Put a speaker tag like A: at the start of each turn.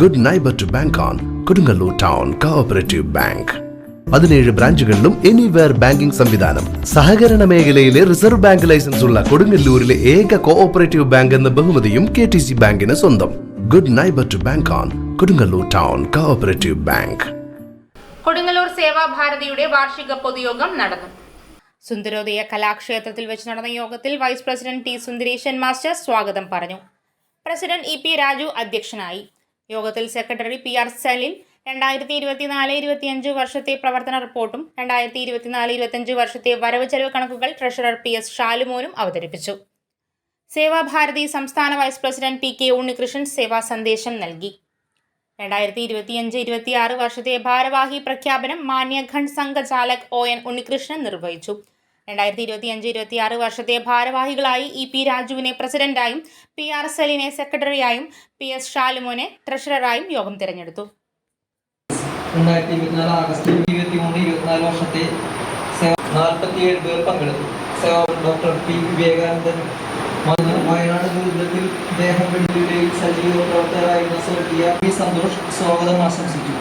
A: Good neighbour to bank on Kodungallur town cooperative bank പതിനേഴ് ബ്രാഞ്ചുകളിലും anywhere banking സംവിധാനം. സഹകരണ മേഖലയിലെ റിസർവ് ബാങ്ക് ലൈസൻസ് ഉള്ള കൊടുങ്ങല്ലൂരിലെ ഏക കോഓപ്പറേറ്റീവ് ബാങ്ക് എന്ന ബഹുമതിയും കെ ടി സി ബാങ്കിന് സ്വന്തം. Good neighbour to bank on Kodungallur town cooperative bank
B: Kodungallur സേവാഭാരതിയുടെ വാർഷിക പൊതുയോഗം നടന്നു. സുന്ദരോദയ കലാക്ഷേത്രത്തിൽ വെച്ച് നടന്ന യോഗത്തിൽ vice president T Sundaresan master സ്വാഗതം പറഞ്ഞു. പ്രസിഡന്റ് ഇ പി രാജു അധ്യക്ഷനായി. യോഗത്തിൽ സെക്രട്ടറി പി ആർ സലിൻ രണ്ടായിരത്തി ഇരുപത്തിനാല് ഇരുപത്തിയഞ്ച് വർഷത്തെ പ്രവർത്തന റിപ്പോർട്ടും രണ്ടായിരത്തി ഇരുപത്തിനാല് ഇരുപത്തിയഞ്ച് വർഷത്തെ വരവ് ചെലവ് കണക്കുകൾ ട്രഷറർ പി എസ് ഷാലുമോനും അവതരിപ്പിച്ചു. സേവാഭാരതി സംസ്ഥാന vice president P K Unnikrishnan സേവാ സന്ദേശം നൽകി. രണ്ടായിരത്തി ഇരുപത്തിയഞ്ച് ഇരുപത്തിയാറ് വർഷത്തെ ഭാരവാഹി പ്രഖ്യാപനം മാന്യ സംഘചാലക് ഒ എൻ ഉണ്ണികൃഷ്ണൻ നിർവഹിച്ചു. രണ്ടായിരത്തി ഇരുപത്തി അഞ്ച് ഇരുപത്തി ആറ് വർഷത്തെ ഭാരവാഹികളായി ഇ പി രാജുവിനെ പ്രസിഡന്റായും പി ആർ സലിനെ സെക്രട്ടറിയായും പി എസ് ഷാലുമോനെ ട്രഷററായും യോഗം തിരഞ്ഞെടുത്തു.
C: രണ്ടായിരത്തി ഇരുപത്തിനാല് ആഗസ്റ്റ് ഇരുപത്തി മൂന്ന് ഇരുപത്തിനാല് വർഷത്തെ നാൽപ്പത്തിയേഴ് പേർ പങ്കെടുത്തു. ഡോക്ടർ പി വിവേകാനന്ദൻ വയനാട് ദുരിതത്തിൽ ദേഹം സജീവ പ്രവർത്തകരായിരുന്ന സ്വർഗീയ പി സന്തോഷ് സ്വാഗതം ആശംസിച്ചു.